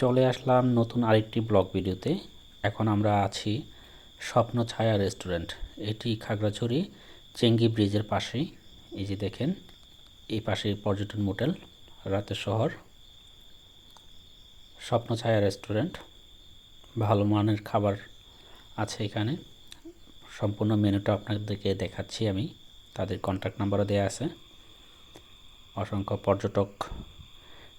চলে আসলাম নতুন আরেকটি ব্লগ ভিডিওতে। এখন আমরা আছি স্বপ্ন ছায়া রেস্টুরেন্ট। এটি খাগড়াছড়ি চেঙ্গি ব্রিজের পাশেই। এই যে দেখেন, এই পাশে পর্যটন মোটেল, রাতের শহর। স্বপ্ন ছায়া রেস্টুরেন্ট, ভালো মানের খাবার আছে এখানে। সম্পূর্ণ মেনুটা আপনাদেরকে দেখাচ্ছি আমি। তাদের কন্ট্যাক্ট নাম্বারও দেওয়া আছে। অসংখ্য পর্যটক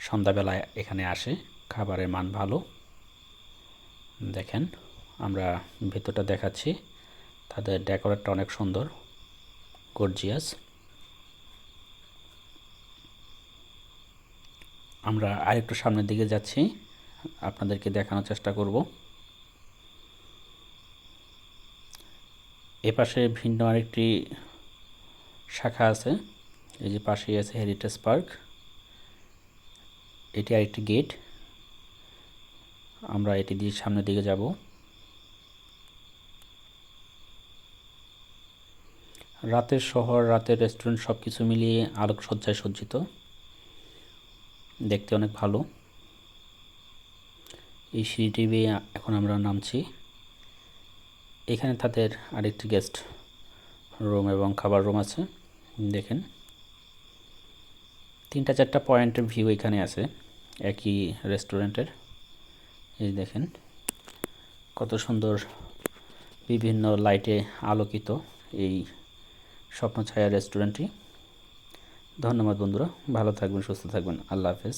সন্ধ্যাবেলায় এখানে আসে। খাবারের মান ভালো। দেখেন, আমরা ভেতরটা দেখাচ্ছি। তাদের ডেকোরেটটা অনেক সুন্দর, গর্জিয়াস। আমরা আরেকটু সামনের দিকে যাচ্ছি, আপনাদেরকে দেখানোর চেষ্টা করব। এপাশে ভিন্ন আরেকটি শাখা আছে, এই যে পাশেই আছে হেরিটেজ পার্ক এটি আরেকটি গেট। আমরা এটি দিয়ে সামনের দিকে যাব। রাতের শহর, রাতের রেস্টুরেন্ট সব কিছু মিলিয়ে আলোকসজ্জায় সজ্জিত। দেখতে অনেক ভালো। এই বেয়ে এখন আমরা নামছি। এখানে তাদের আরেকটি গেস্ট রুম এবং খাবার রুম আছে। দেখেন। তিনটা চারটা পয়েন্টের ভিউ এখানে আছে, একই রেস্টুরেন্টের এই দেখেন, কত সুন্দর বিভিন্ন লাইটে আলোকিত এই স্বপ্ন ছায়া রেস্টুরেন্টটি ধন্যবাদ বন্ধুরা, ভালো থাকবেন, সুস্থ থাকবেন, আল্লাহ হাফেজ।